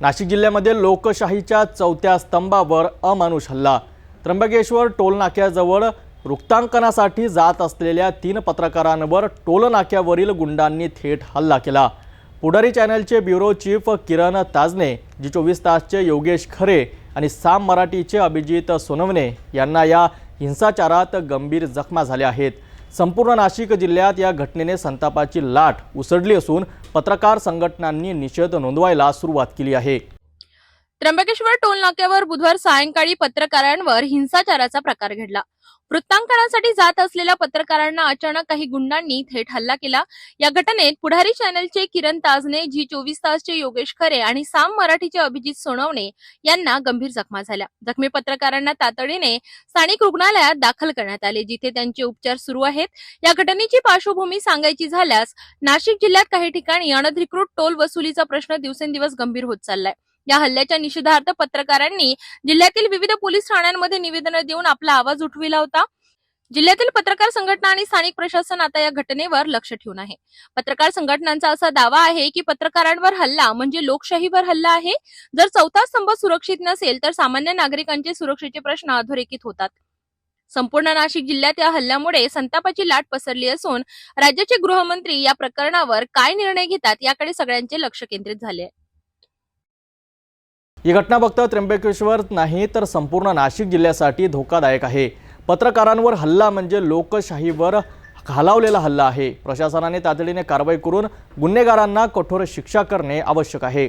नाशिक जिल्ह्यामध्ये लोकशाहीच्या चौथ्या स्तंभावर अमानुष हल्ला. त्र्यंबकेश्वर टोलनाक्याजवळ वृत्तांकनासाठी जात असलेल्या तीन पत्रकारांवर टोलनाक्यावरील गुंडांनी थेट हल्ला केला. पुढारी चॅनलचे ब्युरो चीफ किरण ताजने जी चोवीस तासचे योगेश खरे आणि साम मराठीचे अभिजित सोनवणे यांना या हिंसाचारात गंभीर जखमा झाल्या आहेत. संपूर्ण नाशिक जिल्ह्यात या घटनेने संतापाची लाट उसडली असून पत्रकार संघटनांनी निषेध नोंदवायला सुरुवात केली आहे. त्र्यंबकेश्वर टोल नाक्यावर बुधवार सायंकाळी पत्रकारांवर हिंसाचाराचा प्रकार घडला. वृत्तांकनासाठी जात असलेल्या पत्रकारांना अचानक काही गुंडांनी थेट हल्ला केला. या घटनेत पुढारी चॅनलचे किरण ताजने जी चोवीस तासचे योगेश खरे आणि साम मराठीचे अभिजित सोनवणे यांना गंभीर जखमा झाल्या. जखमी पत्रकारांना तातडीने स्थानिक रुग्णालयात दाखल करण्यात आले जिथे त्यांचे उपचार सुरू आहेत. या घटनेची पार्श्वभूमी सांगायची झाल्यास नाशिक जिल्ह्यात काही ठिकाणी अनधिकृत टोल वसुलीचा प्रश्न दिवसेंदिवस गंभीर होत चाललाय. या हल्ल्याच्या निषेधार्थ पत्रकारांनी जिल्ह्यातील विविध पोलीस ठाण्यांमध्ये निवेदनं देऊन आपला आवाज उठविला होता. जिल्ह्यातील पत्रकार संघटना आणि स्थानिक प्रशासन आता या घटनेवर लक्ष ठेवून आहे. पत्रकार संघटनांचा असा दावा आहे की पत्रकारांवर हल्ला म्हणजे लोकशाहीवर हल्ला आहे. जर चौथा स्तंभ सुरक्षित नसेल तर सामान्य नागरिकांचे सुरक्षेचे प्रश्न अधोरेखित होतात. संपूर्ण नाशिक जिल्ह्यात या हल्ल्यामुळे संतापाची लाट पसरली असून राज्याचे गृहमंत्री या प्रकरणावर काय निर्णय घेतात याकडे सगळ्यांचे लक्ष केंद्रित झाले आहे. ही घटना फक्त त्र्यंबकेश्वर नाही तर संपूर्ण नाशिक जिल्ह्यासाठी धोकादायक आहे. पत्रकारांवर हल्ला म्हणजे लोकशाहीवर घालावलेला हल्ला आहे. प्रशासनाने तातडीने कारवाई करून गुन्हेगारांना कठोर शिक्षा करणे आवश्यक आहे.